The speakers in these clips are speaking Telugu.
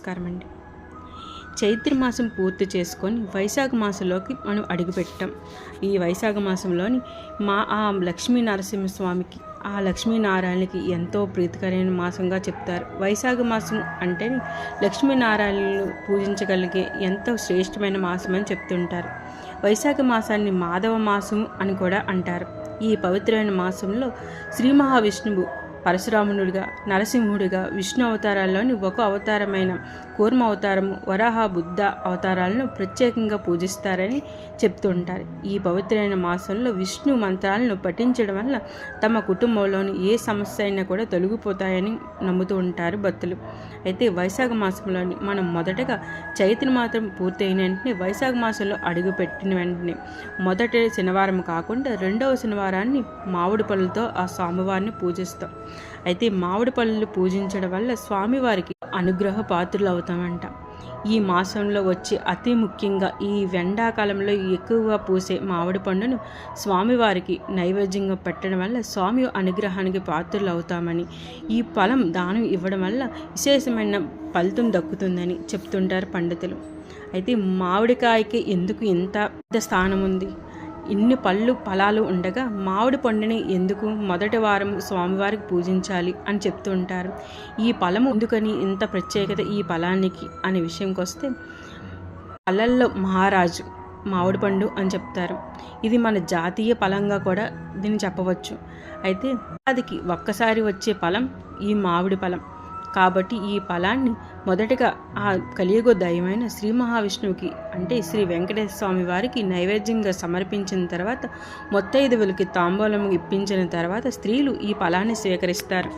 నమస్కారం అండి. చైత్ర మాసం పూర్తి చేసుకొని వైశాఖ మాసంలోకి మనం అడుగుపెట్టాం. ఈ వైశాఖ మాసంలోని మా ఆ లక్ష్మీ నరసింహస్వామికి ఆ లక్ష్మీనారాయణకి ఎంతో ప్రీతికరమైన మాసంగా చెప్తారు. వైశాఖ మాసం అంటే లక్ష్మీనారాయణలు పూజించగలిగే ఎంతో శ్రేష్టమైన మాసం అని చెప్తుంటారు. వైశాఖ మాసాన్ని మాధవ మాసం అని కూడా అంటారు. ఈ పవిత్రమైన మాసంలో శ్రీ మహావిష్ణువు పరశురామునుడిగా నరసింహుడిగా విష్ణు అవతారాల్లోని ఒక అవతారమైన కూర్మ అవతారము వరాహ బుద్ధ అవతారాలను ప్రత్యేకంగా పూజిస్తారని చెప్తుంటారు. ఈ పవిత్రమైన మాసంలో విష్ణు మంత్రాలను పఠించడం వల్ల తమ కుటుంబంలోని ఏ సమస్య అయినా కూడా తొలగిపోతాయని నమ్ముతూ ఉంటారు భక్తులు. అయితే వైశాఖ మాసంలోని మనం మొదటగా చైత్ర మాత్రం పూర్తయిన వెంటనే వైశాఖ మాసంలో అడుగుపెట్టిన వెంటనే మొదటి శనివారం కాకుండా రెండవ శనివారాన్ని మామిడి పళ్ళతో ఆ స్వామివారిని పూజిస్తాం. అయితే మామిడి పళ్ళు పూజించడం వల్ల స్వామివారికి అనుగ్రహ పాత్రలు అవుతామంట ఈ మాసంలో వచ్చి అతి ముఖ్యంగా ఈ ఎండాకాలంలో ఎక్కువగా పూసే మామిడి పండును స్వామివారికి నైవేద్యంగా పెట్టడం వల్ల స్వామి అనుగ్రహానికి పాత్రలు అవుతామని ఈ ఫలం దానం ఇవ్వడం వల్ల విశేషమైన ఫలితం దక్కుతుందని చెప్తుంటారు పండితులు. అయితే మామిడికాయకి ఎందుకు ఇంత పెద్ద స్థానం ఉంది ఇన్ని పళ్ళు ఫలాలు ఉండగా మామిడి పండుని ఎందుకు మొదటి వారం స్వామివారికి పూజించాలి అని చెప్తూ ఉంటారు. ఈ ఫలము ఎందుకని ఇంత ప్రత్యేకత ఈ ఫలానికి అనే విషయంకి వస్తే పళ్ళల్లో మహారాజు మామిడి పండు అని చెప్తారు. ఇది మన జాతీయ ఫలంగా కూడా దీన్ని చెప్పవచ్చు. అయితే అదికి ఒక్కసారి వచ్చే ఫలం ఈ మామిడి ఫలం. కాబట్టి ఈ ఫలాన్ని మొదటగా ఆ కలియుగ దైవమైన శ్రీ మహావిష్ణువుకి అంటే శ్రీ వెంకటేశ్వర స్వామి వారికి నైవేద్యంగా సమర్పించిన తర్వాత మొత్తైదువులకి తాంబూలం ఇప్పించిన తర్వాత స్త్రీలు ఈ ఫలాన్ని స్వీకరిస్తారు.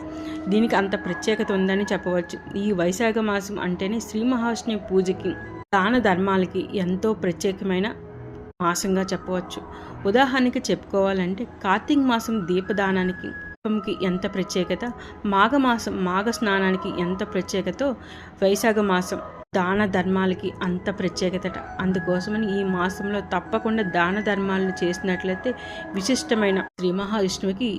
దీనికి అంత ప్రత్యేకత ఉందని చెప్పవచ్చు. ఈ వైశాఖ మాసం అంటేనే శ్రీ మహావిష్ణువు పూజకి దాన ధర్మాలకి ఎంతో ప్రత్యేకమైన మాసంగా చెప్పవచ్చు. ఉదాహరణకి చెప్పుకోవాలంటే కార్తీక మాసం దీపదానానికి దీపంకి ఎంత ప్రత్యేకత? మాఘమాసం మాఘ స్నానానికి ఎంత ప్రత్యేకతో? వైశాఖ మాసం దాన ధర్మాలకి అంత ప్రత్యేకతట. అందుకోసమని ఈ మాసంలో తప్పకుండా దాన ధర్మాలను చేసినట్లయితే విశిష్టమైన శ్రీ మహావిష్ణువుకి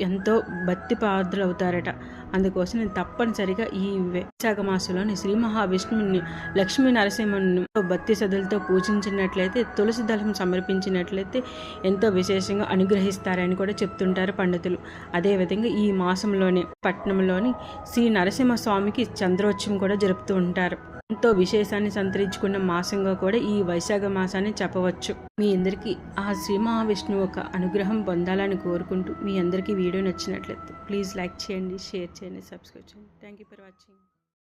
ఎంతో భక్తి పాత్రలు అవుతారట అందుకోసం నేను తప్పనిసరిగా ఈ వైశాఖ మాసంలోని శ్రీ మహావిష్ణువుని లక్ష్మీ నరసింహుని భక్తి సదులతో పూజించినట్లయితే తులసి దళం సమర్పించినట్లయితే ఎంతో విశేషంగా అనుగ్రహిస్తారని కూడా చెప్తుంటారు పండితులు. అదేవిధంగా ఈ మాసంలోనే పట్టణంలోని శ్రీ నరసింహస్వామికి చంద్రోత్సవం కూడా జరుపుతూ ఉంటారు. ఎంతో విశేషాన్ని సంతరించుకున్న మాసంగా కూడా ఈ వైశాఖ మాసాన్ని చెప్పవచ్చు. మీ అందరికీ ఆ శ్రీ మహావిష్ణువు ఒక అనుగ్రహం పొందాలని కోరుకుంటూ మీ అందరికీ వీడియో నచ్చినట్లయితే ప్లీజ్ లైక్ చేయండి షేర్ చేయండి సబ్స్క్రైబ్ చేయండి. Thank you for watching